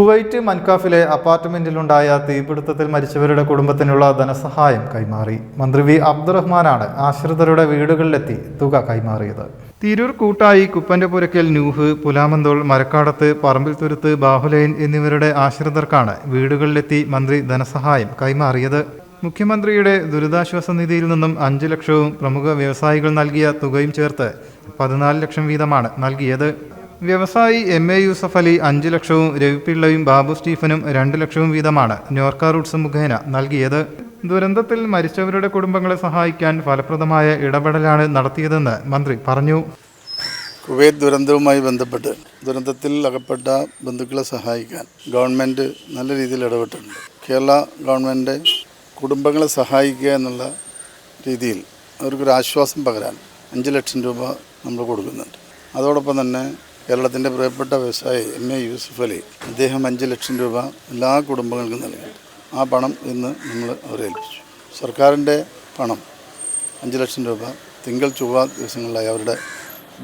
Kuwait മൻകാഫിലെ അപ്പാർട്ട്മെന്റിലുണ്ടായ തീപിടുത്തത്തിൽ മരിച്ചവരുടെ കുടുംബത്തിനുള്ള ധനസഹായം കൈമാറി. മന്ത്രി വി. അബ്ദുറഹ്മാനാണ് ആശ്രിതരുടെ വീടുകളിലെത്തി തുക കൈമാറിയത്. തിരൂർ കൂട്ടായി കുപ്പന്റെ പുരക്കൽ നൂഹ് പുലാമന്തോൾ മരക്കാടത്ത് പറമ്പിൽ തുരുത്ത് ബാഹുലൈൻ എന്നിവരുടെ ആശ്രിതർക്കാണ് വീടുകളിലെത്തി മന്ത്രി ധനസഹായം കൈമാറിയത്. മുഖ്യമന്ത്രിയുടെ ദുരിതാശ്വാസ നിധിയിൽ നിന്നും അഞ്ച് ലക്ഷവും പ്രമുഖ വ്യവസായികൾ നൽകിയ തുകയും ചേർത്ത് പതിനാല് ലക്ഷം വീതമാണ് നൽകിയത്. വ്യവസായി എം എ യൂസഫ് അലി അഞ്ച് ലക്ഷവും രവിപിള്ളയും ബാബു സ്റ്റീഫനും രണ്ട് ലക്ഷവും വീതമാണ്. നോർക്ക റൂട്ട്സ് മുഖേന നൽകിയത്. ദുരന്തത്തിൽ മരിച്ചവരുടെ കുടുംബങ്ങളെ സഹായിക്കാൻ ഫലപ്രദമായ ഇടപെടലാണ് നടത്തിയതെന്ന് മന്ത്രി പറഞ്ഞു. കുവൈത്ത് ദുരന്തവുമായി ബന്ധപ്പെട്ട് ദുരന്തത്തിൽ അകപ്പെട്ട ബന്ധുക്കളെ സഹായിക്കാൻ ഗവൺമെന്റ് നല്ല രീതിയിൽ ഇടപെട്ടിട്ടുണ്ട്. കേരള ഗവൺമെന്റ് കുടുംബങ്ങളെ സഹായിക്കുക എന്നുള്ള രീതിയിൽ അവർക്കൊരു ആശ്വാസം പകരാൻ അഞ്ച് ലക്ഷം രൂപ നമ്മൾ കൊടുക്കുന്നുണ്ട്. അതോടൊപ്പം തന്നെ കേരളത്തിന്റെ പ്രിയപ്പെട്ട വ്യവസായി എം എ യൂസുഫ് അലി അദ്ദേഹം അഞ്ച് ലക്ഷം രൂപ എല്ലാ കുടുംബങ്ങൾക്കും നൽകി. ആ പണം ഇന്ന് നമ്മൾ അവരെ ഏൽപ്പിച്ചു. സർക്കാരിന്റെ പണം അഞ്ച് ലക്ഷം രൂപ തിങ്കൾ ചൊവ്വ ദിവസങ്ങളിലായി അവരുടെ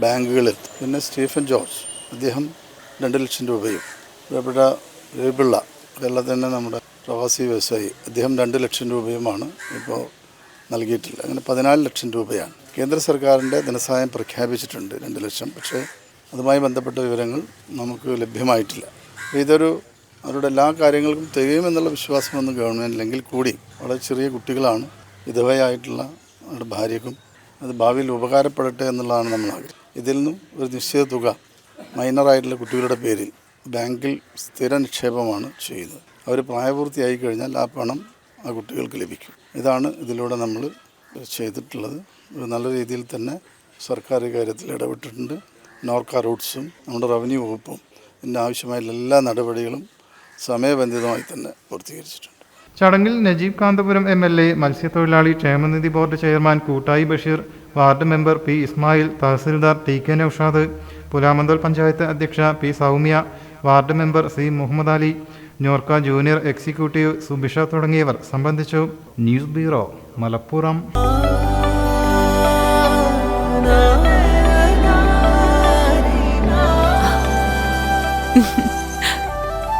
ബാങ്കുകളിൽ. പിന്നെ സ്റ്റീഫൻ ജോർജ് അദ്ദേഹം രണ്ട് ലക്ഷം രൂപയും. പ്രിയപ്പെട്ട രവിപിള്ള തന്നെ നമ്മുടെ പ്രവാസി വ്യവസായി അദ്ദേഹം രണ്ട് ലക്ഷം രൂപയുമാണ് ഇപ്പോൾ നൽകിയിട്ടില്ല അങ്ങനെ പതിനാല് ലക്ഷം രൂപയാണ്. കേന്ദ്ര സർക്കാരിന്റെ ധനസഹായം പ്രഖ്യാപിച്ചിട്ടുണ്ട് രണ്ട് ലക്ഷം. പക്ഷേ അതുമായി ബന്ധപ്പെട്ട വിവരങ്ങൾ നമുക്ക് ലഭ്യമായിട്ടില്ല. ഇതൊരു അവരുടെ എല്ലാ കാര്യങ്ങൾക്കും തികയുമെന്നുള്ള വിശ്വാസമൊന്നും ഗവൺമെന്റില്ലെങ്കിൽ കൂടി വളരെ ചെറിയ കുട്ടികളാണ് വിധവയായിട്ടുള്ള അവരുടെ ഭാര്യക്കും അത് ഭാവിയിൽ ഉപകാരപ്പെടട്ടെ എന്നുള്ളതാണ് നമ്മൾ ആഗ്രഹം. ഇതിൽ നിന്നും ഒരു നിശ്ചിത തുക മൈനറായിട്ടുള്ള കുട്ടികളുടെ പേരിൽ ബാങ്കിൽ സ്ഥിര നിക്ഷേപമാണ് ചെയ്യുന്നത്. അവർ പ്രായപൂർത്തിയായി കഴിഞ്ഞാൽ ആ പണം ആ കുട്ടികൾക്ക് ലഭിക്കും. ഇതാണ് ഇതിലൂടെ നമ്മൾ ചെയ്തിട്ടുള്ളത്. ഒരു നല്ല രീതിയിൽ തന്നെ സർക്കാർ കാര്യത്തിൽ ഇടപെട്ടിട്ടുണ്ട്. നോർക്ക റൂട്ട്സും നമ്മുടെ റവന്യൂ വകുപ്പും ഇതിന്റെ ആവശ്യമായ എല്ലാ നടപടികളും സമയബന്ധിതമായി തന്നെ പൂർത്തീകരിച്ചിട്ടുണ്ട്. ചടങ്ങിൽ Najeeb Kanthapuram M L A മത്സ്യത്തൊഴിലാളി ക്ഷേമനിധി board chairman Koottayi Basheer ward member P Ismail tahsildar T K Noushad Pulamanthol panchayat അധ്യക്ഷ P Soumya ward member C Muhammad Ali NORKA junior executive Subisha തുടങ്ങിയവർ സംബന്ധിച്ചു. News bureau Malappuram.